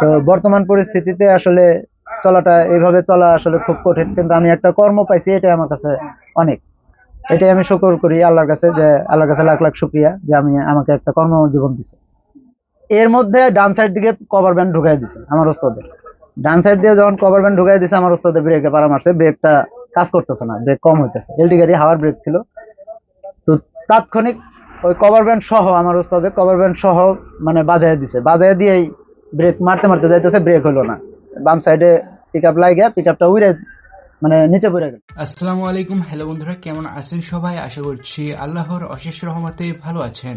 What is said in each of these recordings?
তো বর্তমান পরিস্থিতিতে আসলে চলাটা এইভাবে চলা আসলে খুব কঠিন, কিন্তু আমি একটা কর্ম পাইছি, এটাই আমার কাছে অনেক। এটাই আমি শুকর করি আল্লাহর কাছে যে আল্লাহর কাছে লাখ লাখ শুক্রিয়া যে আমি আমাকে একটা কর্মজীবন দিছে। এর মধ্যে ডান সাইড দিকে কভার ব্যান্ড ঢুকাই দিছে আমার ওস্তাদের। ডান সাইড দিয়ে যখন কভার ব্যান্ড ঢুকাই দিছে, আমার ওস্তাদের ব্রেকে পারা মারছে ব্রেকটা কাজ করতেছে না ব্রেক কম হইতেছে। এলটি গাড়ি হাওয়ার ব্রেক ছিল। তো তাৎক্ষণিক ওই কভার ব্যান্ড সহ আমার ওস্তাদের কভার ব্যান্ড সহ মানে বাজায় দিছে। বাজায় দিয়েই ব্রেক মারতে মারতে যাইতেছে ব্রেক হলো না। বাম সাইডে পিক আপ লাগে পিক আপটা উড়ে মানে নিচে পড়ে গেল। আসসালামু আলাইকুম। হ্যালো বন্ধুরা, কেমন আছেন সবাই? আশা করছি আল্লাহর অশেষ রহমতে ভালো আছেন।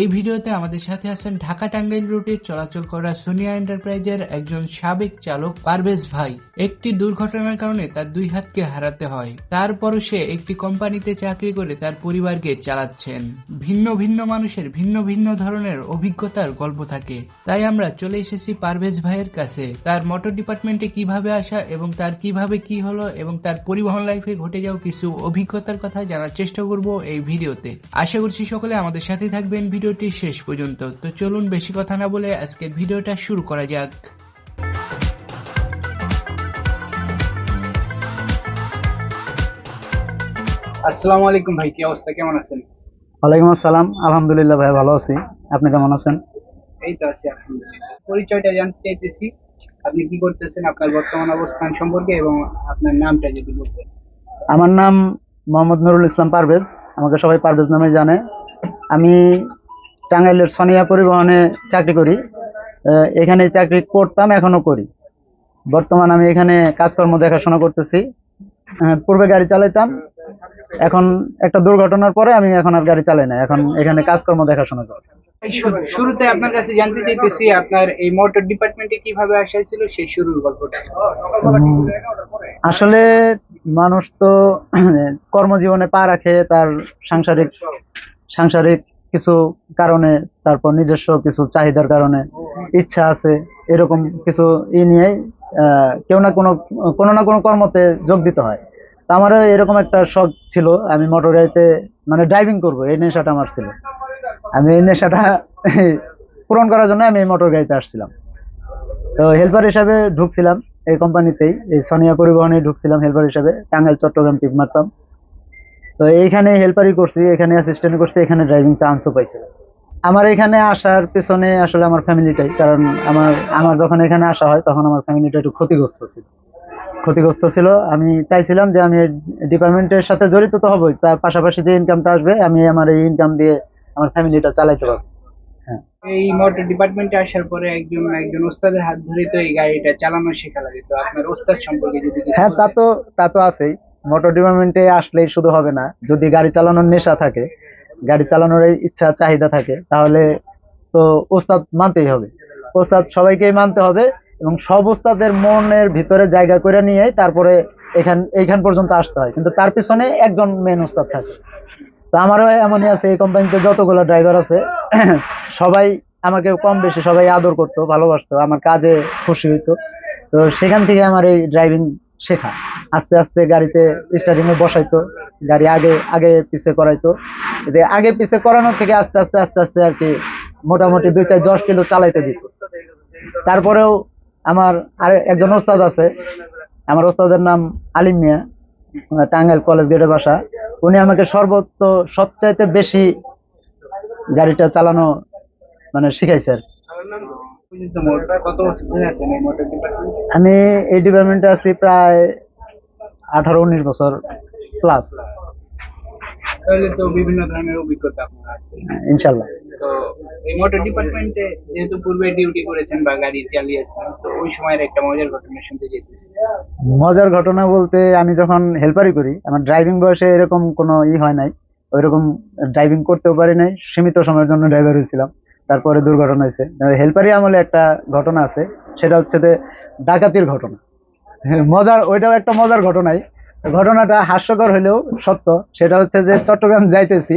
এই ভিডিওতে আমাদের সাথে আছেন ঢাকা টাঙ্গাইল রুটে চলাচল করা সোনিয়া এন্টারপ্রাইজের একজন সাবেক চালক পারভেজ ভাই। একটি দুর্ঘটনার কারণে তার দুই হাতকে হারাতে হয়। তারপরও সে একটি কোম্পানিতে চাকরি করে তার পরিবারকে চালাচ্ছেন। ভিন্ন ভিন্ন মানুষের ভিন্ন ভিন্ন ধরনের অভিজ্ঞতার গল্প থাকে। তাই আমরা চলে এসেছি পারভেজ ভাইয়ের কাছে। তার মোটর ডিপার্টমেন্টে কীভাবে আসা এবং তার কীভাবে কি হলো এবং তার পরিবহন লাইফে ঘটে যাওয়া কিছু অভিজ্ঞতার কথা জানার চেষ্টা করব এই ভিডিওতে। আশা করছি সকলে আমাদের সাথে থাকবেন। ভিডিওটি শেষ পর্যন্ত। তো চলুন বেশি কথা না বলে আজকের ভিডিওটা শুরু করা যাক। আসসালামু আলাইকুম ভাই কি অবস্থা? কেমন আছেন? ওয়ালাইকুম আসসালাম। আলহামদুলিল্লাহ ভাই ভালো আছি। আপনি কেমন আছেন? এই তো আছি আলহামদুলিল্লাহ। পরিচয়টা জানতে চাইতেছি আপনি কি করতেছেন আপনার বর্তমান অবস্থান সম্পর্কে এবং আপনার নামটা যদি বলতেন। আমার নাম মোহাম্মদ নুরুল ইসলাম পারভেজ আমাকে সবাই পারভেজ নামে জানে। আমি টাঙ্গাইলের সোনিয়া পরিবহনে চাকরি করি। এখানে চাকরি করতাম এখনও করি। বর্তমান আমি এখানে কাজকর্ম দেখাশোনা করতেছি। পূর্বে গাড়ি চালাইতাম। এখন একটা দুর্ঘটনার পরে আমি এখন আর গাড়ি চালাই না। এখন এখানে কাজকর্ম দেখাশোনা করি। শুরুতে আপনার কাছে জানতে চাইতেছি আপনার এই মোটর ডিপার্টমেন্টে কীভাবে আসা ছিল সেই শুরুর গল্পটা? আসলে মানুষ তো কর্মজীবনে পা রাখে তার সাংসারিক সাংসারিক কিছু কারণে, তারপর নিজস্ব কিছু চাহিদার কারণে ইচ্ছা আছে, এরকম কিছু ই নিয়েই কেউ না কোনো কোনো না কোনো কর্মতে যোগ দিতে হয়। তো আমারও এরকম একটা শখ ছিল, আমি মোটর গাড়িতে মানে ড্রাইভিং করব, এই নেশাটা আমার ছিল। আমি এই নেশাটা পূরণ করার জন্য আমি এই মোটর গাড়িতে আসছিলাম। তো হেল্পার হিসাবে ঢুকছিলাম এই কোম্পানিতেই এই সোনিয়া পরিবহনে ঢুকছিলাম হেল্পার হিসাবে, টাঙ্গাইল, চট্টগ্রাম টিপ মারতাম। তো এইখানে হেল্পারই করছি এখানে অ্যাসিস্ট্যান্ট করছি এখানে ড্রাইভিং চান্সও পাইছিলাম আমার এখানে আসার পেছনে আসলে আমার ফ্যামিলিটাই কারণ আমার আমার যখন এখানে আসা হয় তখন আমার ফ্যামিলিটা একটু ক্ষতিগ্রস্ত ছিল। ক্ষতিগ্রস্ত ছিল। আমি চাইছিলাম যে আমি ডিপার্টমেন্টের সাথে জড়িত তো হবই তার পাশাপাশি যে ইনকামটা আসবে আমি আমার এই ইনকাম দিয়ে আমার ফ্যামিলিটা চালাইতে পারব। এই মোটর ডিপার্টমেন্টে আসার পরে একজন একজন ওস্তাদের হাত ধরে তো এই গাড়িটা চালানো শেখা লাগে তো আপনার ওস্তাদ সম্পর্কে যদি হ্যাঁ তা তো তা তো আছেই। মোটর ডিপার্টমেন্টে আসলেই শুধু হবে না। যদি গাড়ি চালানোর নেশা থাকে, গাড়ি চালানোর ইচ্ছা, চাহিদা থাকে, তাহলে তো ওস্তাদ মানতেই হবে। ওস্তাদ সবাইকেই মানতে হবে এবং সব ওস্তাদের মনের ভিতরে জায়গা করে নিয়ে তারপরে এখান, এইখান পর্যন্ত আসতে হয়। কিন্তু তার পিছনে একজন মেন ওস্তাদ থাকে। তো আমারও এমনই আছে, এই কোম্পানিতে যতগুলো ড্রাইভার আছে, সবাই আমাকে কম বেশি সবাই আদর করতো, ভালোবাসতো, আমার কাজে খুশি হইতো। তো সেখান থেকে আমার এই ড্রাইভিং শেখা। আস্তে আস্তে গাড়িতে স্টার্টিং এ বসাইতো, গাড়ি আগে আগে পিছে করাইতো। এতে আগে পিছে করানোর থেকে আস্তে আস্তে আস্তে আস্তে আর কি মোটামুটি দুই চার দশ কিলো চালাইতে দিত। তারপরেও আমার আর একজন ওস্তাদ আছে, আমার ওস্তাদের নাম আলিম মিয়া টাঙ্গাইল কলেজ গেটের বাসা। উনি আমাকে সর্বোচ্চ, সবচাইতে বেশি গাড়িটা চালানো মানে শিখাইছে আর আমি এই ডিপার্টমেন্টে আছি প্রায় আঠারো উনিশ বছর প্লাস তাহলে তো বিভিন্ন ধরনের অভিজ্ঞতা আপনার ইনশাল্লাহ। তো এই মোটর ডিপার্টমেন্টে যেহেতু পূর্বে ডিউটি করেছেন বা গাড়ি চালিয়েছেন তো ওই সময়ের একটা মজার ঘটনা শুনতে যেতেছি মজার ঘটনা বলতে আমি যখন হেল্পারই করি আমার ড্রাইভিং বয়সে এরকম কোনো ই হয় নাই ওইরকম ড্রাইভিং করতেও পারি নাই সীমিত সময়ের জন্য ড্রাইভার হয়েছিলাম তারপরে দুর্ঘটনা হয়েছে। হেল্পারই আমলে একটা ঘটনা আছে, সেটা হচ্ছে যে ডাকাতির ঘটনা। মজার, ওইটাও একটা মজার ঘটনাই। ঘটনাটা হাস্যকর হলেও সত্য, সেটা হচ্ছে যে চট্টগ্রাম যাইতেছি।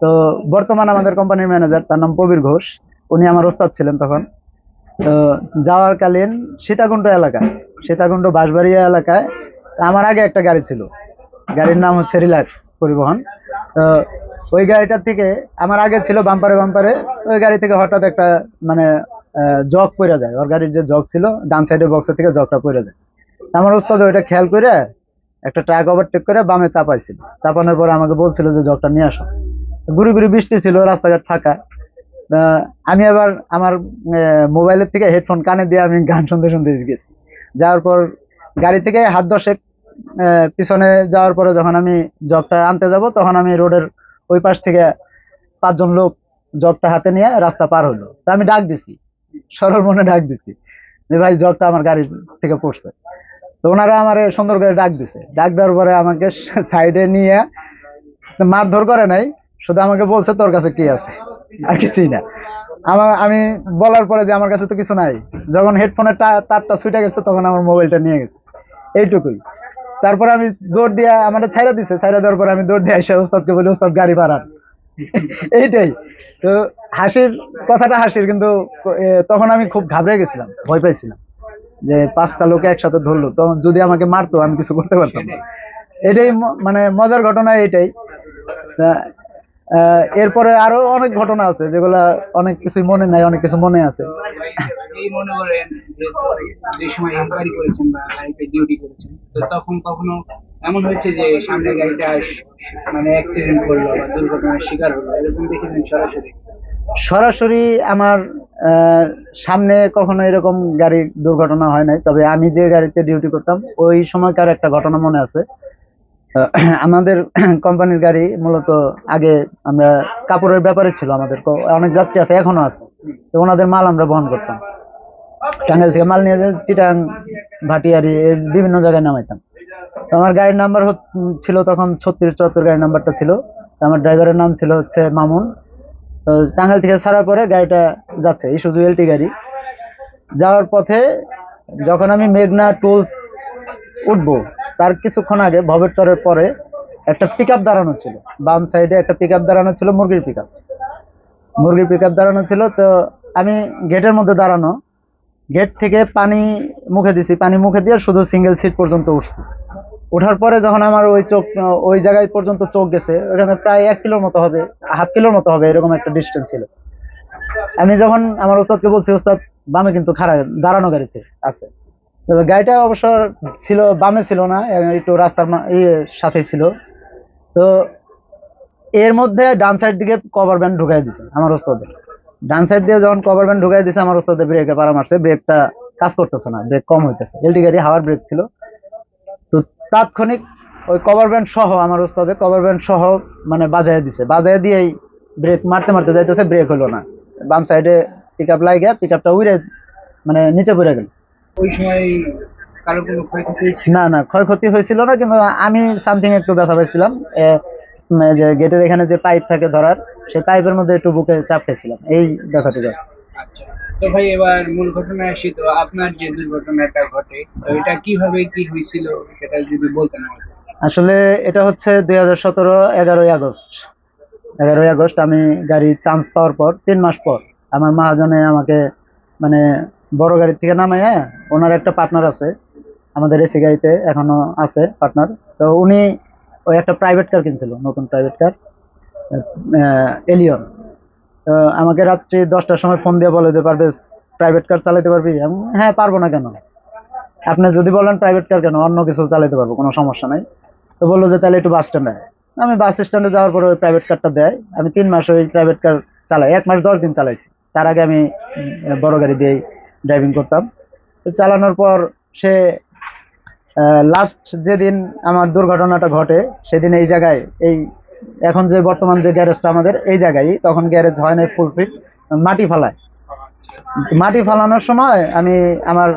তো বর্তমান আমাদের কোম্পানির ম্যানেজার, তার নাম প্রবীর ঘোষ। উনি আমার ওস্তাদ ছিলেন তখন। তো যাওয়ার কালীন সীতাকুণ্ড এলাকায় সীতাকুণ্ড বাঁশবাড়িয়া এলাকায় আমার আগে একটা গাড়ি ছিল। গাড়ির নাম হচ্ছে রিল্যাক্স পরিবহন। তো ওই গাড়িটার থেকে আমার আগে ছিল বাম্পারে বাম্পারে, ওই গাড়ি থেকে হঠাৎ একটা মানে জগ পড়ে যায়। ওর গাড়ির যে জগ ছিল, ডান সাইডের বক্সের থেকে জগটা পড়ে যায়। আমার ওস্তাদ ওইটা খেয়াল করে একটা ট্রাক ওভারটেক করে বামে চাপাইছিল। চাপানোর পরে আমাকে বলছিল যে, জগটা নিয়ে আসো। গুড়ি গুড়ি বৃষ্টি ছিল, রাস্তাঘাট ফাঁকা। আমি আবার আমার মোবাইলের থেকে হেডফোন কানে দিয়ে আমি গান শুনতে শুনতে গেছি। যাওয়ার পর গাড়ি থেকে হাত দশেক পিছনে যাওয়ার পরে যখন আমি জগটা আনতে যাব, তখন আমি রোডের ওই পাশ থেকে পাঁচজন লোক জগটা হাতে নিয়ে রাস্তা পার হলো। তা আমি ডাক দিছি। সরল মনে ডাক দিছি যে, ভাই জগটা আমার গাড়ি থেকে পড়ছে। তো ওনারা আমার সুন্দর করে ডাক দিছে। ডাক দেওয়ার পরে আমাকে সাইডে নিয়ে মারধর করে নাই। শুধু আমাকে বলছে, তোর কাছে কি আছে? আর কিছুই না। আমার, আমি বলার পরে যে, আমার কাছে তো কিছু নাই। যখন হেডফোনের তারটা ছুটে গেছে, তখন আমার মোবাইলটা নিয়ে গেছে। এইটুকুই। তারপরে আমি দৌড় দিয়ে আমার ছাইরা দিছে ছাইরা দেওয়ার পর আমি দৌড় দিয়ে এসে ওস্তাদকে বলি ওস্তাদ গাড়ি বাড়ান এইটাই। তো হাসির কথাটা হাসির কিন্তু তখন আমি খুব ঘাবড়ে গেছিলাম ভয় পাইছিলাম। যে পাঁচটা লোকে একসাথে ধরলো তখন যদি আমাকে মারতো আমি কিছু করতে পারতাম না। এটাই মানে মজার ঘটনা এটাই এরপরে আরও অনেক ঘটনা আছে যেগুলা অনেক কিছু মনে নাই অনেক কিছু মনে আছে। এই মনে করেন যে যে সময় ইনকোয়ারি করেছেন বা গাড়িতে ডিউটি করেছেন তো তখন কখনো এমন হয়েছে যে সামনে গাড়িটা মানে অ্যাক্সিডেন্ট করল বা দুর্ঘটনার শিকার হলো? এরকম দেখেছেন সরাসরি? সরাসরি আমার আহ, সামনে কখনো এরকম গাড়ির দুর্ঘটনা হয় নাই তবে আমি যে গাড়িতে ডিউটি করতাম ওই সময়কার একটা ঘটনা মনে আছে। আমাদের কোম্পানির গাড়ি মূলত আগে আমরা কাপড়ের ব্যাপারে ছিল আমাদের। অনেক যাত্রী আছে, এখনও আছে। তো ওনাদের মাল আমরা বহন করতাম। টাঙ্গাইল থেকে মাল নিয়ে চিটাং, ভাটিয়ারি বিভিন্ন জায়গায় নামাইতাম। আমার গাড়ির নাম্বার ছিল তখন ছত্রিশ চুয়াত্তর গাড়ির নাম্বারটা ছিল। আমার ড্রাইভারের নাম ছিল হচ্ছে মামুন। তো টাঙ্গাইল থেকে ছাড়ার পরে গাড়িটা যাচ্ছে ইসুজু এলটি গাড়ি। যাওয়ার পথে যখন আমি মেঘনা টুলস উঠবো তার কিছুক্ষণ আগে ভবের চরের পরে একটা পিক আপ দাঁড়ানো ছিল। বাম সাইডে একটা পিক আপ দাঁড়ানো ছিল, মুরগির পিক আপ মুরগির পিক আপ দাঁড়ানো ছিল, তো আমি গেটের মধ্যে দাঁড়ানো। গেট থেকে পানি মুখে দিছি, পানি মুখে দিয়ে শুধু সিঙ্গেল সিট পর্যন্ত উঠছি। ওঠার পরে যখন আমার ওই চোখ, ওই জায়গায় পর্যন্ত চোখ গেছে, ওখানে প্রায় এক কিলোর মতো হবে, হাফ কিলোর মতো হবে এরকম একটা ডিস্টেন্স ছিল। আমি যখন আমার ওস্তাদকে বলছি, ওস্তাদ, বামে কিন্তু খারাপ দাঁড়ানো গাড়িতে আছে। গাড়িটা অবশ্য ছিল, বামে ছিল না একটু রাস্তার ইয়ে সাথে ছিল। তো এর মধ্যে ডান সাইড দিকে কভার ব্যান্ড ঢুকাই দিছে আমার ওস্তাদের ডান সাইড দিয়ে যখন কভার ব্যান্ড ঢুকাই দিছে, আমার ওস্তাদের ব্রেকে পাড়া মারছে ব্রেকটা কাজ করতেছে না ব্রেক কম হইতেছে। এলটি গাড়ি হাওয়ার ব্রেক ছিল। তো তাৎক্ষণিক ওই কভার ব্যান্ড সহ আমার ওস্তাদে কভার ব্যান্ড সহ মানে বাজায় দিছে। বাজায় দিয়েই ব্রেক মারতে মারতে যাইতেছে ব্রেক হলো না। বাম সাইডে পিক আপ লাগে পিক আপটা উড়ে মানে নিচে পড়ে গেল। ওই সময় কারও কোনো ক্ষয়ক্ষতি না না ক্ষয়ক্ষতি হয়েছিল না কিন্তু আমি সামথিং একটু ব্যথা পাইছিলাম। যে গেটের এখানে যে পাইপ থাকে ধরার সেই পাইপের মধ্যে একটু বুকে চাপ খেয়েছিলাম এই ব্যথাটুকু আচ্ছা। তো ভাই এবার মূল ঘটনায় আসি তো আপনার যে দুর্ঘটনাটা ঘটে তো এটা কীভাবে কি হয়েছিল সেটা যদি বলতেন আসলে এটা হচ্ছে দুই হাজার সতেরো এগারোই আগস্ট। এগারোই আগস্ট আমি গাড়ি চান্স পাওয়ার পর তিন মাস পর আমার মহাজনে আমাকে মানে বড় গাড়ি থেকে নামায় ওনার একটা পার্টনার আছে, আমাদের এসি গাড়িতে এখনও আছে পার্টনার তো উনি ওই একটা প্রাইভেট কার কিনছিল, নতুন প্রাইভেট কার এলিয়ন তো আমাকে রাত্রি দশটার সময় ফোন দিয়ে বলে যে, পারবে প্রাইভেট কার চালাতে পারবি? হ্যাঁ পারব না কেন? আপনি যদি বলেন প্রাইভেট কার কেন, অন্য কিছু চালাতে পারব, কোনো সমস্যা নাই। তো বলল যে, তাহলে একটু বাস স্ট্যান্ডে আমি বাস স্ট্যান্ডে যাওয়ার পরে ওই প্রাইভেট কারটা দেয়। আমি তিন মাস ওই প্রাইভেট কার চালাই, এক মাস দশ দিন চালাইছি। তার আগে আমি বড় গাড়ি দিয়েই ড্রাইভিং করতাম। চালানোর পর সে লাস্ট যেদিন আমার দুর্ঘটনাটা ঘটে, সেদিন এই জায়গায়, এই এখন যে বর্তমান যে গ্যারেজটা আমাদের, এই জায়গায়, তখন গ্যারেজ হয় নাই ফুল ফিট মাটি ফালায়। মাটি ফালানোর সময় আমি আমার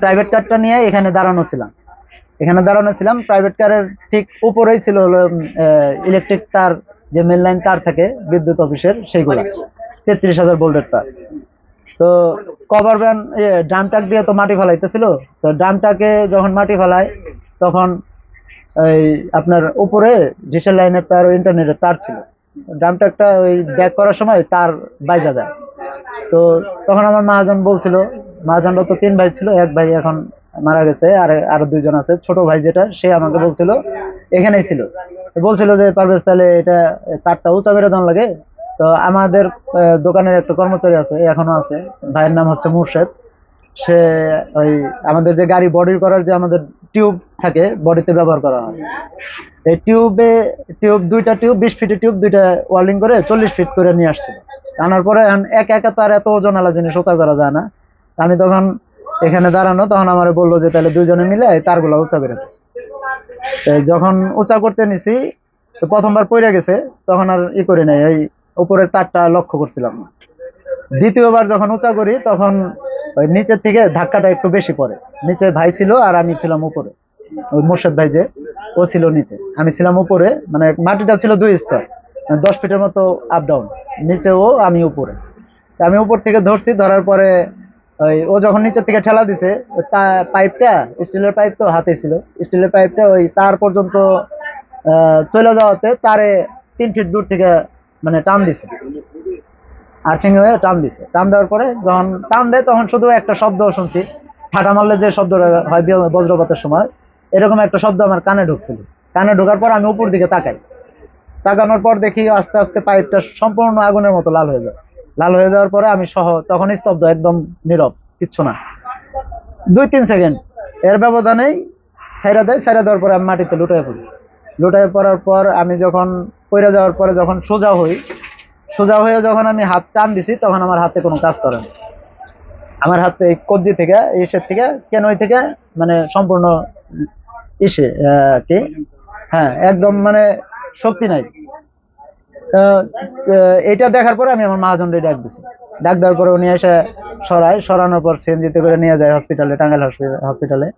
প্রাইভেট কারটা নিয়ে এখানে দাঁড়ানো ছিলাম। এখানে দাঁড়ানো ছিলাম প্রাইভেট কারের ঠিক উপরেই ছিল হলো ইলেকট্রিক তার, যে মেন লাইন তার থাকে, বিদ্যুৎ অফিসের, সেইগুলো। তেত্রিশ হাজার ভোল্টের তার। তো কভার ভ্যান ড্রাম টাক দিয়ে তো মাটি ফেলাইতেছিল। তো ড্রামটাকে যখন মাটি ফেলায়, তখন এই আপনার উপরে ডিসেল লাইনের তার ইন্টারনেটের তার ছিল। ড্রাম টাকটা ওই ব্যাক করার সময় তার বাইজা যায়। তো তখন আমার মহাজন বলছিল, মহাজনরা তো তিন ভাই ছিল, এক ভাই এখন মারা গেছে, আর আরও দুইজন আছে। ছোট ভাই যেটা, সে আমাকে বলছিল, এখানেই ছিল। বলছিল যে, পারভেজ, তাহলে এটা তারটা উঁচা দেওয়া লাগে তো আমাদের দোকানের একটা কর্মচারী আছে এখনও আছে। ভাইয়ের নাম হচ্ছে মুর্শেদ। সে ওই আমাদের যে গাড়ি বডি করার যে আমাদের টিউব থাকে, বডিতে ব্যবহার করা হয়। এই টিউবে, টিউব দুইটা টিউব, বিশ ফিটের টিউব দুইটা ওয়ার্লিং করে চল্লিশ ফিট করে নিয়ে আসছিল। আনার পরে এখন একা একা তার এত ওজন আলা জিনিস উঁচা করা যায় না। আমি তখন এখানে দাঁড়ানো, তখন আমার বলল যে তাহলে দুইজনে মিলে তারগুলো উঁচা করে যখন উঁচা করতে নিছি, তো প্রথমবার পড়ে গেছে, তখন আর ই করি নাই। ওই উপরের তারটা লক্ষ্য করছিলাম না। দ্বিতীয়বার যখন উঁচা করি, তখন ওই নিচের থেকে ধাক্কাটা একটু বেশি পড়ে। নিচে ভাই ছিল আর আমি ছিলাম উপরে। ওই মোর্শেদ ভাই যে, ও ছিল নিচে। আমি ছিলাম উপরে মানে মাটিটা ছিল দুই স্তর মানে দশ ফিটের মতো আপ ডাউন নিচে ও, আমি উপরে। আমি উপর থেকে ধরছি, ধরার পরে ওই ও যখন নিচের থেকে ঠেলা দিছে পাইপটা, স্টিলের পাইপ তো হাতে ছিল, স্টিলের পাইপটা ওই তার পর্যন্ত চলে যাওয়াতে তারে তিন ফিট দূর থেকে মানে টান দিছে। আর্চিং হয়ে টান দিছে। টান দেওয়ার পরে যখন টান দেয়, তখন শুধু একটা শব্দ শুনছি। ঠাটা মারলে যে শব্দটা হয় বজ্রপাতের সময়, এরকম একটা শব্দ আমার কানে ঢুকছিল। কানে ঢোকার পর আমি উপর দিকে তাকাই। তাকানোর পর দেখি আস্তে আস্তে পাইপটা সম্পূর্ণ আগুনের মতো লাল হয়ে যায়। লাল হয়ে যাওয়ার পরে আমি সহ তখন স্তব্ধ, একদম নীরব, কিচ্ছু না। দুই তিন সেকেন্ড। এর ব্যবধানেই সাইরা দেয় সাইরা দেওয়ার পরে আমি মাটিতে লুটাই পড়ি। লুটাই পড়ার পর আমি যখন পড়ে যাওয়ার পরে যখন সোজা হই সোজা হয়ে যখন আমি হাত টান দিছি তখন আমার হাতে কোনো কাজ করে না। আমার হাতে এই কবজি থেকে ইসের থেকে কেনই থেকে মানে সম্পূর্ণ আহ, কি? হ্যাঁ একদম মানে শক্তি নাই। এটা দেখার পরে আমি আমার মহাজনরে ডাক দিছি। ডাক দেওয়ার পরে উনি এসে সরায় সরানোর পর সিএনজিতে করে নিয়ে যায় হসপিটালে টাঙ্গাইল হসপিটালে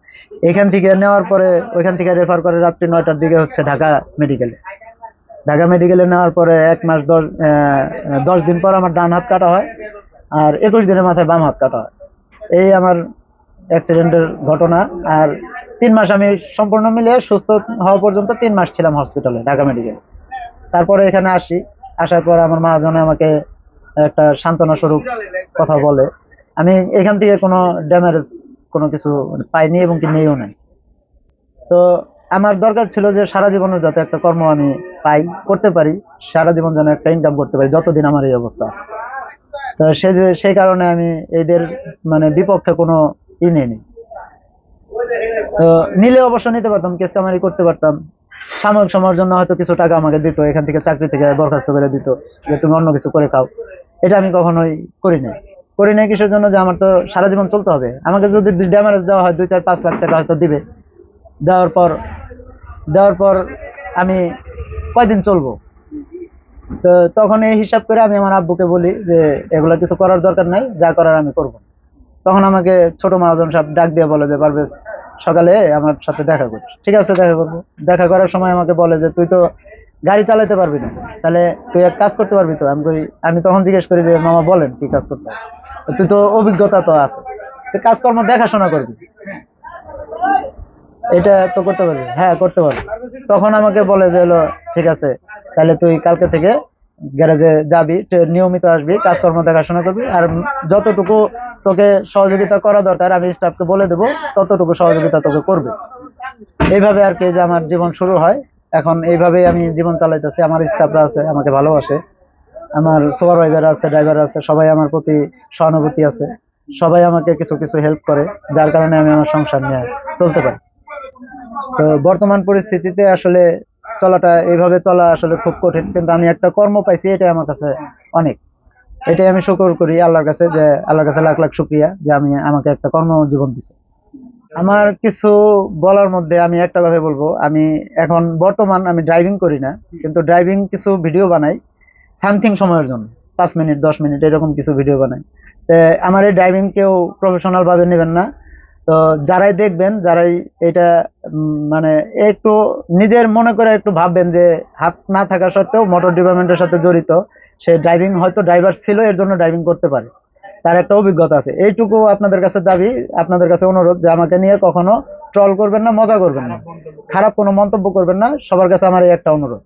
এখান থেকে নেওয়ার পরে ওইখান থেকে রেফার করে রাত্রি নয়টার দিকে হচ্ছে ঢাকা মেডিকেলে ঢাকা মেডিকেলে নেওয়ার পরে এক মাস দশ দশ দিন পর আমার ডান হাত কাটা হয় আর একুশ দিনের মাথায় বাম হাত কাটা হয়। এই আমার অ্যাক্সিডেন্টের ঘটনা আর তিন মাস আমি সম্পূর্ণ মিলে সুস্থ হওয়া পর্যন্ত তিন মাস ছিলাম হসপিটালে, ঢাকা মেডিকেল। তারপরে এখানে আসি, আসার পর আমার মহাজনে আমাকে একটা সান্ত্বনা স্বরূপ কথা বলে। আমি এখান থেকে কোনো ড্যামেজ কোনো কিছু পাইনি এবং কি নেইও নাই। তো আমার দরকার ছিল যে সারা জীবনের যাতে একটা কর্ম আমি পাই, করতে পারি, সারা জীবন যেন একটা ইনকাম করতে পারি, যতদিন আমার এই অবস্থা তো সে যে সেই কারণে আমি এদের মানে বিপক্ষে কোনো ই নেইনি। তো নিলে অবশ্য নিতে পারতাম কেস কামারি করতে পারতাম। সাময়িক সময়ের জন্য হয়তো কিছু টাকা আমাকে দিত, এখান থেকে চাকরি থেকে বরখাস্ত করে দিত, যে তুমি অন্য কিছু করে খাও। এটা আমি কখনোই করি নাই। করি নাই কিসের জন্য? যে আমার তো সারা জীবন চলতে হবে। আমাকে যদি ড্যামেজ দেওয়া হয়, দুই চার পাঁচ লাখ টাকা হয়তো দিবে। দেওয়ার পর দেওয়ার পর আমি কয়দিন চলবো? তো তখন এই হিসাব করে আমি আমার আব্বুকে বলি যে, এগুলো কিছু করার দরকার নাই, যা করার আমি করব। তখন আমাকে ছোট মহাজন সাহেব ডাক দিয়ে বলে যে, পারভেজ, সকালে আমার সাথে দেখা করিস। ঠিক আছে, দেখা করব। দেখা করার সময় আমাকে বলে যে, তুই তো গাড়ি চালাতে পারবি না। তাহলে তুই এক কাজ করতে পারবি তো? আমি কই, আমি তখন জিজ্ঞেস করি যে, মামা বলেন কি কাজ করতে তুই তো অভিজ্ঞতা তো আছে। তুই কাজকর্ম দেখাশোনা করবি। এটা তো করতে পারবি? হ্যাঁ করতে পারবি। তখন আমাকে বলে যে, হলো, ঠিক আছে, তাহলে তুই কালকে থেকে গ্যারেজে যাবি নিয়মিত আসবি, কাজকর্ম দেখাশোনা করবি, আর যতটুকু তোকে সহযোগিতা করা দরকার, আমি স্টাফকে বলে দেবো, ততটুকু সহযোগিতা তোকে করবে। এইভাবে আর কি যে আমার জীবন শুরু হয়। এখন এইভাবেই আমি জীবন চালাইতেছি। আমার স্টাফরা আছে, আমাকে ভালোবাসে। আমার সুপারভাইজার আছে ড্রাইভার আছে, সবাই আমার প্রতি সহানুভূতি আছে। সবাই আমাকে কিছু কিছু হেল্প করে, যার কারণে আমি আমার সংসার নিয়ে চলতে পারি। তো বর্তমান পরিস্থিতিতে আসলে চলাটা এইভাবে চলা আসলে খুব কঠিন, কিন্তু আমি একটা কর্ম পাইছি, এটাই আমার কাছে অনেক। এটাই আমি শুকর করি আল্লাহর কাছে যে, আল্লাহর কাছে লাখ লাখ শুক্রিয়া যে আমি আমাকে একটা কর্মজীবন দিছে। আমার কিছু বলার মধ্যে আমি একটা কথা বলব, আমি এখন বর্তমান আমি ড্রাইভিং করি না, কিন্তু ড্রাইভিং কিছু ভিডিও বানাই সামথিং সময়ের জন্য, পাঁচ মিনিট, দশ মিনিট, এরকম কিছু ভিডিও বানাই। আমার এই ড্রাইভিং কেউ প্রফেশনাল ভাবে নেবেন না তো যারাই দেখবেন, যারাই এটা মানে একটু নিজের মনে করে একটু ভাববেন যে হাত না থাকা সত্ত্বেও মোটর ডিপার্টমেন্টের সাথে জড়িত, সে ড্রাইভিং হয়তো ড্রাইভার ছিল, এর জন্য ড্রাইভিং করতে পারে। তার একটা অভিজ্ঞতা আছে। এইটুকু আপনাদের কাছে দাবি, আপনাদের কাছে অনুরোধ যে আমাকে নিয়ে কখনো ট্রল করবেন না, মজা করবেন না। খারাপ কোনো মন্তব্য করবেন না, সবার কাছে আমার এই একটা অনুরোধ।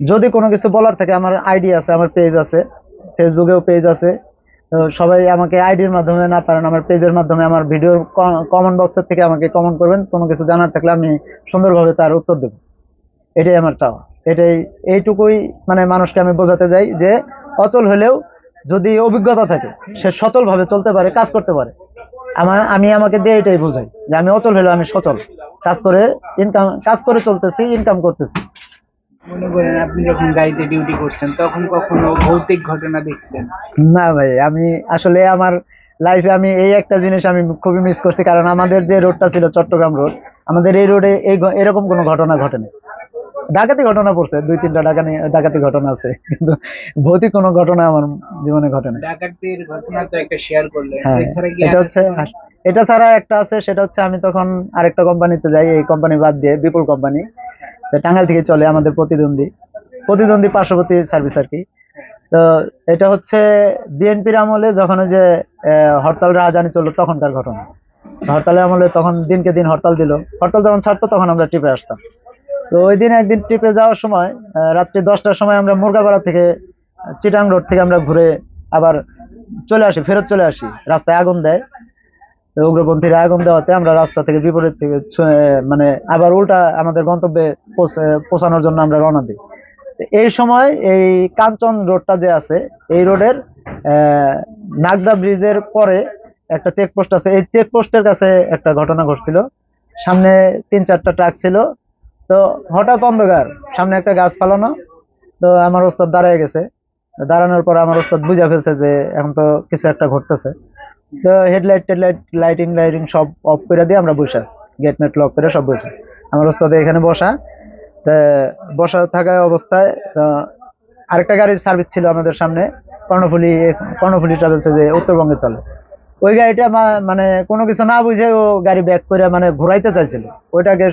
যদি কোনো কিছু বলার থাকে, আমার আইডি আছে, আমার পেজ আছে ফেসবুকেও পেজ আছে তো সবাই আমাকে আইডির মাধ্যমে না পারেন আমার পেজের মাধ্যমে আমার ভিডিওর কমেন্ট বক্সের থেকে আমাকে কমেন্ট করবেন। কোনো কিছু জানার থাকলে আমি সুন্দরভাবে তার উত্তর দেবো। এটাই আমার চাওয়া। এটাই, এইটুকুই মানে মানুষকে আমি বোঝাতে যাই যে, অচল হলেও যদি অভিজ্ঞতা থাকে, সে সচল ভাবে চলতে পারে, কাজ করতে পারে। আমার, আমি আমাকে দিয়ে এটাই বোঝাই যে আমি অচল হলেও আমি সচল। কাজ করে ইনকাম কাজ করে চলতেছি ইনকাম করতেছি। মনে করেন আপনি যখন গাড়িতে ডিউটি করছেন তখন কখনো ভৌতিক ঘটনা দেখছেন? না ভাই আমি আসলে আমার লাইফে আমি এই একটা জিনিস আমি খুবই মিস করছি কারণ আমাদের যে রোডটা ছিল চট্টগ্রাম রোড আমাদের এই রোডে এই এরকম কোনো ঘটনা ঘটেনি। ডাকাতি ঘটনা পড়ছে দুই তিনটা ডাকাতি ডাকাতি ঘটনা আছে কিন্তু ভৌতিক কোনো ঘটনা আমার জীবনে ঘটেনি। ডাকাতির ঘটনা তো একটা শেয়ার করলেন। হ্যাঁ এছাড়া কি এটা হচ্ছে এটা ছাড়া একটা আছে সেটা হচ্ছে আমি তখন আরেকটা কোম্পানিতে যাই এই কোম্পানি বাদ দিয়ে বিপুল কোম্পানি টাঙ্গাইল থেকে চলে আমাদের প্রতিদ্বন্দ্বী। প্রতিদ্বন্দ্বী পার্শ্ববর্তী সার্ভিস আর কি। তো এটা হচ্ছে বিএনপির আমলে যখন ওই যে হরতাল রাজধানী চলল তখনকার ঘটনা। হরতালের আমলে তখন দিনকে দিন হরতাল দিল। হরতাল যখন ছাড়তো তখন আমরা ট্রিপে আসতাম। তো ওই দিন একদিন ট্রিপে যাওয়ার সময় রাত্রি দশটার সময় আমরা মুরগাপাড়া থেকে, চিটাং রোড থেকে আমরা ঘুরে আবার চলে আসি, ফেরত চলে আসি। রাস্তায় আগুন দেয়। উগ্রপন্থীরা আগুন দেওয়াতে আমরা রাস্তা থেকে বিপরীত থেকে মানে আবার উল্টা আমাদের গন্তব্যে পৌঁছে- পৌঁছানোর জন্য আমরা রওনা দিই। এই সময় এই কাঞ্চন রোডটা যে আছে, এই রোডের নাগদা ব্রিজের পরে একটা চেকপোস্ট আছে। এই চেকপোস্টের কাছে একটা ঘটনা ঘটছিল। সামনে তিন চারটা ট্রাক ছিল। তো হঠাৎ অন্ধকার। সামনে একটা গাছ ফালানো তো আমার ওস্তাদ দাঁড়ায় গেছে। দাঁড়ানোর পর আমার ওস্তাদ বুঝে ফেলছে যে এখন তো কিছু একটা ঘটতেছে। তো হেডলাইট টেডলাইট লাইটিং লাইটিং সব অফ করে দিয়ে আমরা বসে আছি। গেট নেট লক করে সব বসে। আমার ওস্তাদ এখানে বসা। তা বসা থাকা অবস্থায় আরেকটা গাড়ির সার্ভিস ছিল আমাদের সামনে, কর্ণফুলি কর্ণফুলি ট্রাভেলসে যে উত্তরবঙ্গে চলে। ওই গাড়িটা মানে কোনো কিছু না বুঝে ও গাড়ি ব্যাক করে মানে ঘুরাইতে চাইছিল। ওইটাকে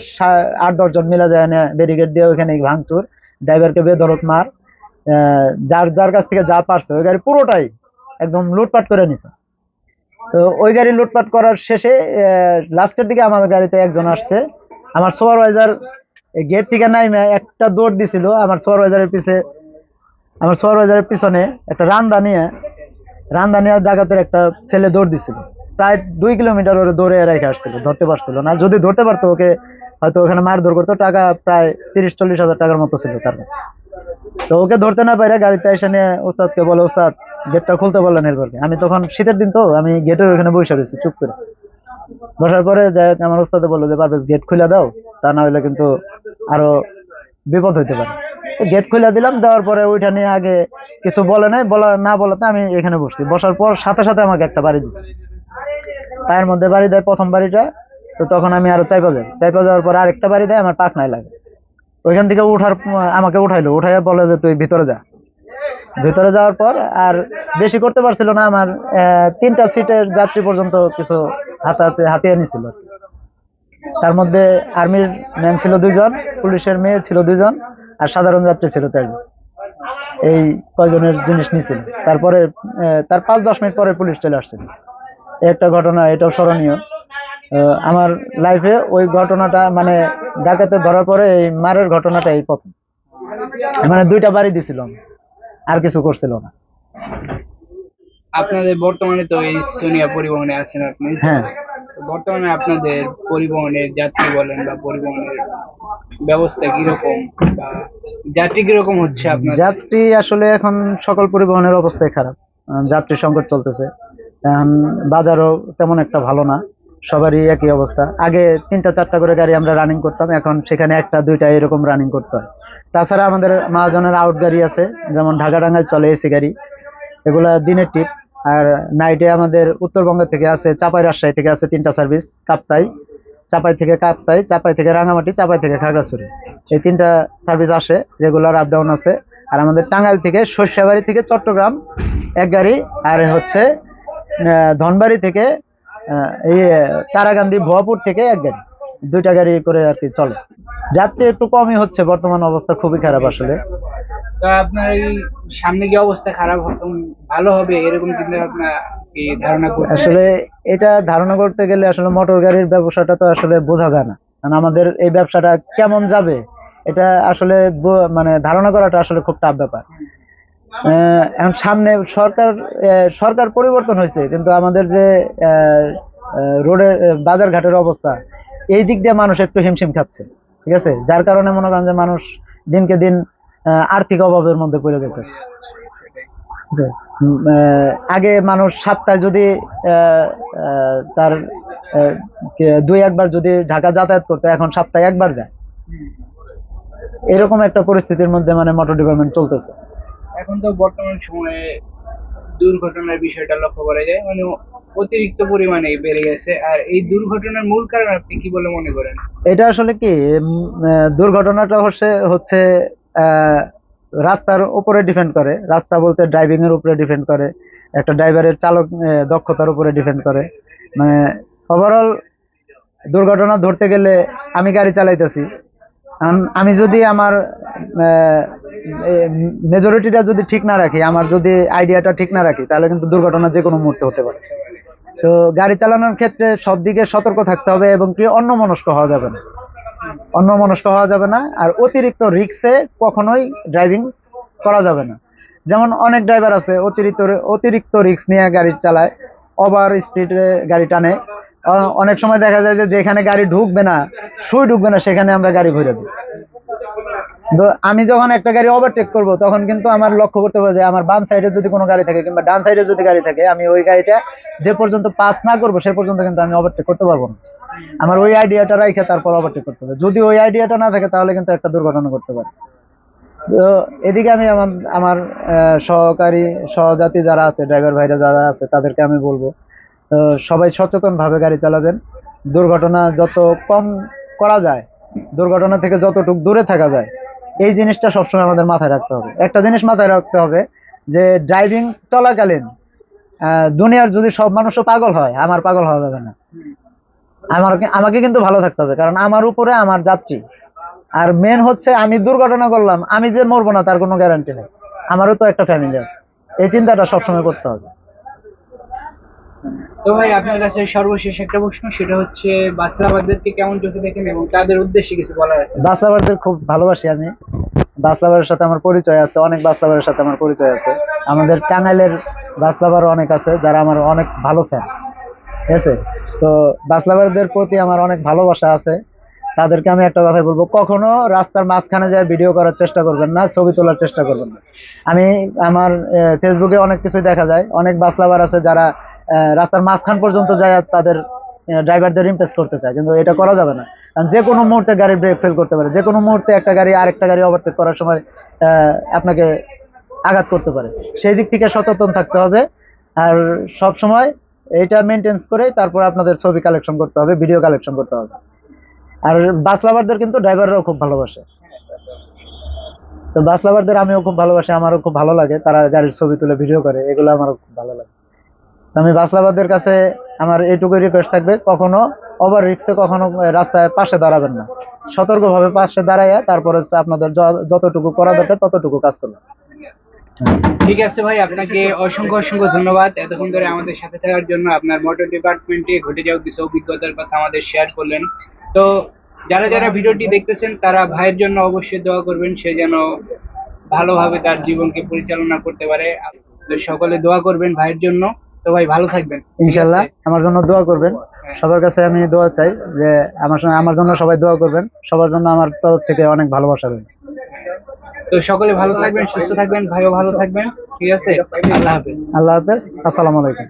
আট দশজন মিলে যায় না ব্যারিকেড দিয়ে ওইখানে ভাঙচুর ড্রাইভারকে বেধরক মার যার যার কাছ থেকে যা পারছে, ওই গাড়ি পুরোটাই একদম লুটপাট করে নিছে। তো ওই গাড়ি লুটপাট করার শেষে লাস্টের দিকে আমাদের গাড়িতে একজন আসছে। আমার সুপারভাইজার গেট থেকে নাইমে একটা দৌড় দিছিল। আমার সুপারভাইজারের পিছে, আমার সুপারভাইজারের পিছনে একটা রান্দা নিয়ে রান্দা নিয়ে ডাকাতের একটা ছেলে দৌড় দিছিল। প্রায় দুই কিলোমিটার ওরে দৌড়ে রেখে আসছিল, ধরতে পারছিল না। যদি ধরতে পারতো, ওকে হয়তো ওখানে মার মারধর করতো। টাকা প্রায় তিরিশ, চল্লিশ হাজার টাকার মতো ছিল তার কাছে। তো ওকে ধরতে না পারে গাড়িতে এসে নিয়ে ওস্তাদকে বলে, ওস্তাদ গেটটা খুলতে বললেন এরপরে। আমি তখন, শীতের দিন তো, আমি গেটের ওখানে বসে রয়েছি, চুপ করে। বসার পরে যাই আমার ওস্তাদে বলল যে পারভেজ গেট খুলে দাও, তা না হলে কিন্তু আরও বিপদ হইতে পারে। গেট খুলে দিলাম, দেওয়ার পরে ওইটা নিয়ে আগে কিছু বলে নাই, বলা, না বলাতে আমি এখানে বসছি। বসার পর সাথে সাথে আমাকে একটা বাড়ি দিচ্ছে পায়ের মধ্যে বাড়ি দেয় প্রথম বাড়িটা, তো তখন আমি আরও চাইপা যাই। চাইপা যাওয়ার পর আরেকটা বাড়ি দেয়, আমার পাকনায় লাগে। ওইখান থেকে উঠার, আমাকে উঠাইলো, উঠাইয়া বলে যে, তুই ভিতরে যা। ভিতরে যাওয়ার পর আর বেশি করতে পারছিল না, আমার তিনটা সিটের যাত্রী পর্যন্ত কিছু হাতাতে হাতিয়ে নিছিল। তার মধ্যে আর্মির ম্যান ছিল দুইজন, পুলিশের মেয়ে ছিল দুইজন, আর সাধারণ যাত্রী ছিল চারজন। এই কয়জনের জিনিস নিছিল। তারপরে তার পাঁচ দশ মিনিট পরে পুলিশ চলে আসছিল। একটা ঘটনা, এটাও স্মরণীয়। আমার লাইফে ওই ঘটনাটা মানে ডাকাতে ধরার পরে এই মারের ঘটনাটা এই প্রথম। মানে দুইটা বাড়ি দিছিল আর কিছু করছিল না। আপনাদের বর্তমানে তো এই সোনিয়া পরিবহনে আছেন আপনি। হ্যাঁ। বর্তমানে আপনাদের পরিবহনের যাত্রী বলেন বা পরিবহনের ব্যবস্থা কীরকম বা যাত্রী কীরকম হচ্ছে আপনার যাত্রী আসলে এখন সকল পরিবহনের অবস্থাই খারাপ। যাত্রী সংকট চলতেছে। এখন বাজারও তেমন একটা ভালো না। সবারই একই অবস্থা। আগে তিনটা চারটা করে গাড়ি আমরা রানিং করতাম এখন সেখানে একটা দুইটা এরকম রানিং করতে হয়। তাছাড়া আমাদের মহাজনের আউট গাড়ি আছে, যেমন ঢাকাডাঙ্গায় চলে এসি গাড়ি। এগুলা দিনের টিপ আর নাইটে আমাদের উত্তরবঙ্গ থেকে আছে, চাপাই রাজশাহী থেকে আছে তিনটা সার্ভিস কাপ্তাই, চাপাই থেকে কাপ্তাই, চাপাই থেকে রাঙামাটি, চাপাই থেকে খাগড়াছড়ি। এই তিনটা সার্ভিস আসে রেগুলার আপ ডাউন আছে। আর আমাদের টাঙ্গাইল থেকে সর্ষাবাড়ি থেকে চট্টগ্রাম, এক গাড়ি, আর হচ্ছে ধনবাড়ি থেকে এই তারাকান্দি ভুয়াপুর থেকে এক গাড়ি। দুইটা গাড়ি করে আর কি চলে। যাত্রী একটু কমই হচ্ছে বর্তমান অবস্থা খুবই খারাপ আসলে। তো আপনার এই সামনে কি অবস্থা খারাপ? ভালো হবে? এরকম চিন্তা ভাবনা ধারণা করছেন? আসলে এটা ধারণা করতে গেলে আসলে মোটর গাড়ির ব্যবসাটা তো আসলে বোঝা যায় না। কারণ আমাদের এই ব্যবসাটা কেমন যাবে এটা আসলে মানে ধারণা করাটা আসলে খুব টাফ ব্যাপার। এখন সামনে সরকার সরকার পরিবর্তন হয়েছে কিন্তু আমাদের যে রোডের বাজার ঘাটের অবস্থা এই দিক দিয়ে মানুষ একটু হিমশিম খাচ্ছে। ঠিক আছে? যার কারণে মনে করেন যে মানুষ দিনকে দিন আর্থিক অভাবের মধ্যে পড়ে যেতেছে আগে মানুষ সপ্তাহে যদি তার দুই একবার যদি ঢাকা যাতায়াত করতো এখন সপ্তাহে একবার যায়। এরকম একটা পরিস্থিতির মধ্যে মানে মোটর ডিপার্টমেন্ট চলতেছে। এখন তো বর্তমান সময়ে দুর্ঘটনার বিষয়টা লক্ষ্য করা যায়। মানে অতিরিক্ত পরিমাণে বেড়ে গেছে। আর এই দুর্ঘটনার মূল কারণ আপনি কি বলে মনে করেন? এটা আসলে কি দুর্ঘটনাটা হচ্ছে হচ্ছে রাস্তার উপরে ডিপেন্ড করে। রাস্তা বলতে ড্রাইভিং এর উপরে ডিপেন্ড করে, একটা ড্রাইভারের চালক দক্ষতার উপরে ডিপেন্ড করে। মানে ওভারঅল দুর্ঘটনা ধরতে গেলে আমি গাড়ি চালাইতেছি। আমি যদি আমার মেজরিটিটা যদি ঠিক না রাখি, আমার যদি আইডিয়াটা ঠিক না রাখি, তাহলে কিন্তু দুর্ঘটনা যে কোনো মুহূর্তে হতে পারে। তো গাড়ি চালানোর ক্ষেত্রে সব দিকে সতর্ক থাকতে হবে এবং কি অন্য মনস্ক হওয়া যাবে না। অন্য মনস্ক হওয়া যাবে না আর অতিরিক্ত রিক্সে কখনোই ড্রাইভিং করা যাবে না। যেমন অনেক ড্রাইভার আছে অতিরিক্ত অতিরিক্ত রিক্স নিয়ে গাড়ি চালায় ওভার স্পিডে গাড়ি টানে। অনেক সময় দেখা যায় যে যেখানে গাড়ি ঢুকবে না সুই ঢুকবে না, সেখানে আমরা গাড়ি ঘুরে দিই। আমি যখন একটা গাড়ি ওভারটেক করব, তখন কিন্তু আমার লক্ষ্য করতে হবে যে আমার বাম সাইডে যদি কোনো গাড়ি থাকে কিংবা ডান সাইডে যদি গাড়ি থাকে, আমি ওই গাড়িটা যে পর্যন্ত পাস না করব, সে পর্যন্ত কিন্তু আমি ওভারটেক করতে পারব না। আমার ওই আইডিয়াটা রাখে তারপর ওভারটেক করতে হবে। যদি ওই আইডিয়াটা না থাকে, তাহলে কিন্তু একটা দুর্ঘটনা করতে পারে। তো এদিকে আমি আমার আমার সহকারী সহজাতি যারা আছে ড্রাইভার ভাইরা যারা আছে, তাদেরকে আমি বলব, তো সবাই সচেতন ভাবে গাড়ি চালাবেন। দুর্ঘটনা যত কম করা যায়, দুর্ঘটনা থেকে যতটুকু দূরে থাকা যায় এই জিনিসটা সবসময় আমাদের মাথায় রাখতে হবে। একটা জিনিস মাথায় রাখতে হবে যে ড্রাইভিং চলাকালীন দুনিয়ার যদি সব মানুষও পাগল হয়, আমার পাগল হওয়া যাবে না। আমার আমাকে কিন্তু ভালো থাকতে হবে, কারণ আমার উপরে আমার যাত্রী। আর মেন হচ্ছে আমি দুর্ঘটনা করলাম, আমি যে মরবো না, তার কোনো গ্যারান্টি নেই। আমারও তো একটা ফ্যামিলি আছে। এই চিন্তাটা সবসময় করতে হবে। তো ভাই, আপনার কাছে সর্বশেষ একটা প্রশ্ন, সেটা হচ্ছে বাচ্চাবাদেরকে কেমন চোখে দেখেন এবং তাদের উদ্দেশ্যে কিছু বলার আছে? বাসলাবারদের খুব ভালোবাসি আমি। বাসলাবারের সাথে আমার পরিচয় আছে, অনেক বাসলাবারের সাথে আমার পরিচয় আছে। আমাদের টাঙ্গাইলের বাসলাবার অনেক আছে, যারা আমার অনেক ভালো ফ্যান ঠিক আছে? তো বাসলাবারদের প্রতি আমার অনেক ভালোবাসা আছে। তাদেরকে আমি একটা কথাই বলব, কখনো রাস্তার মাঝখানে যায় ভিডিও করার চেষ্টা করবেন না, ছবি তোলার চেষ্টা করবেন না। আমি, আমার ফেসবুকে অনেক কিছুই দেখা যায়। অনেক বাসলাবার আছে যারা রাস্তার মাঝখান পর্যন্ত যায় তাদের ড্রাইভারদের ইমপ্রেস করতে চায়। কিন্তু এটা করা যাবে না। কারণ যে কোনো মুহূর্তে গাড়ি ব্রেক ফেল করতে পারে। যে কোনো মুহূর্তে একটা গাড়ি আরেকটা গাড়ি ওভারটেক করার সময় আপনাকে আঘাত করতে পারে। সেই দিক থেকে সচেতন থাকতে হবে। আর সব সময় এটা মেনটেন্স করে তারপর আপনাদের ছবি কালেকশন করতে হবে ভিডিও কালেকশন করতে হবে। আর বাস লাভারদের কিন্তু ড্রাইভাররাও খুব ভালোবাসে। তো বাস লাভারদের আমিও খুব ভালোবাসি, আমারও খুব ভালো লাগে। তারা গাড়ির ছবি তুলে ভিডিও করে, এগুলো আমারও খুব ভালো লাগে। আমি বাস লাভারদের কাছে আমার এইটুকু রিকোয়েস্ট থাকবে, কখনো ওভার রিক্সে কখনো রাস্তায় পাশে দাঁড়াবেন না। সতর্কভাবে পাশে দাঁড়াইয়া তারপর হচ্ছে আপনাদের যতটুকু করা দরকার ততটুকু কাজ করবেন। ঠিক আছে ভাই, আপনাকে অসংখ্য অসংখ্য ধন্যবাদ। এতক্ষণ ধরে আমাদের সাথে থাকার জন্য আপনার মোটর ডিপার্টমেন্টে ঘটে যাওয়া কিছু অভিজ্ঞতার কথা আমাদের শেয়ার করলেন। তো যারা যারা ভিডিওটি দেখতেছেন, তারা ভাইয়ের জন্য অবশ্যই দোয়া করবেন, সে যেন ভালোভাবে তার জীবনকে পরিচালনা করতে পারে। সকলে দোয়া করবেন ভাইয়ের জন্য। তো ভাই ভালো থাকবেন। ইনশাল্লাহ আমার জন্য দোয়া করবেন। সবার কাছে আমি দোয়া চাই যে আমার সঙ্গে আমার জন্য সবাই দোয়া করবেন। সবার জন্য আমার তরফ থেকে অনেক ভালোবাসা রইল। তো সকলে ভালো থাকবেন সুস্থ থাকবেন ভাইও ভালো থাকবেন। ঠিক আছে? আল্লাহ হাফেজ। আল্লাহ হাফেজ। আসসালামু আলাইকুম।